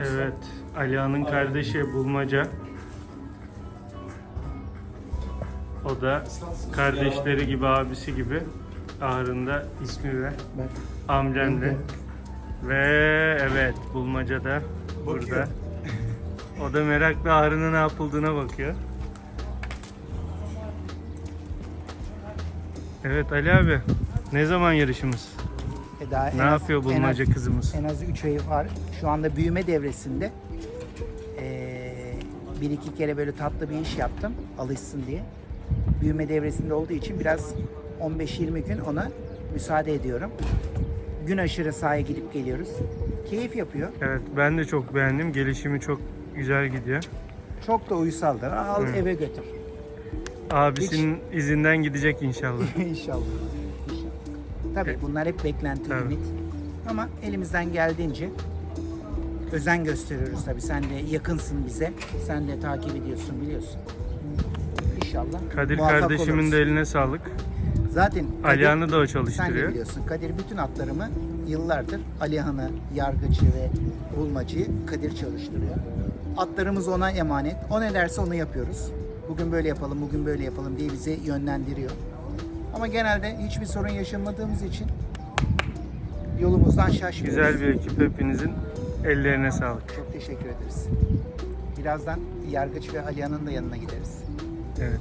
Evet, Alihan'ın kardeşi Bulmaca. O da kardeşleri gibi, abisi gibi. Ağrında ismi ve amcamdı. Ve evet, Bulmaca da burada. O da merakla Ağrı'nın ne yapıldığına bakıyor. Evet Ali abi, ne zaman yarışımız? E en Ne az- yapıyor en az- Bulmaca kızımız? En az 3 ayı var. Şu anda büyüme devresinde. Ee, bir iki kere böyle tatlı bir iş yaptım alışsın diye. Büyüme devresinde olduğu için biraz 15-20 gün ona müsaade ediyorum. Gün aşırı sahaya gidip geliyoruz. Keyif yapıyor. Evet, ben de çok beğendim. Gelişimi çok güzel gidiyor. Çok da uysaldır. Al Hı. eve götür. Abisinin izinden gidecek inşallah. İnşallah. Tabii Evet. bunlar hep beklenti, Tabii. ümit. Ama elimizden geldiğince özen gösteriyoruz tabii. Sen de yakınsın bize. Sen de takip ediyorsun, biliyorsun. İnşallah. Kadir kardeşimin oluruz. de eline sağlık. Zaten Alihan'ı da o Sen de çalıştırıyor. biliyorsun. Kadir bütün atlarımı yıllardır Alihan'ı, Yargıcı ve Bulmacı'yı Kadir çalıştırıyor. Atlarımız ona emanet. O ne derse onu yapıyoruz. Bugün böyle yapalım, bugün böyle yapalım diye bizi yönlendiriyor. Ama genelde hiçbir sorun yaşamadığımız için yolumuzdan şaşmıyoruz. Güzel bir ekip hepinizin ellerine sağlık. Çok teşekkür ederiz. Birazdan Yargıç ve Alihan'ın da yanına gideriz. Evet.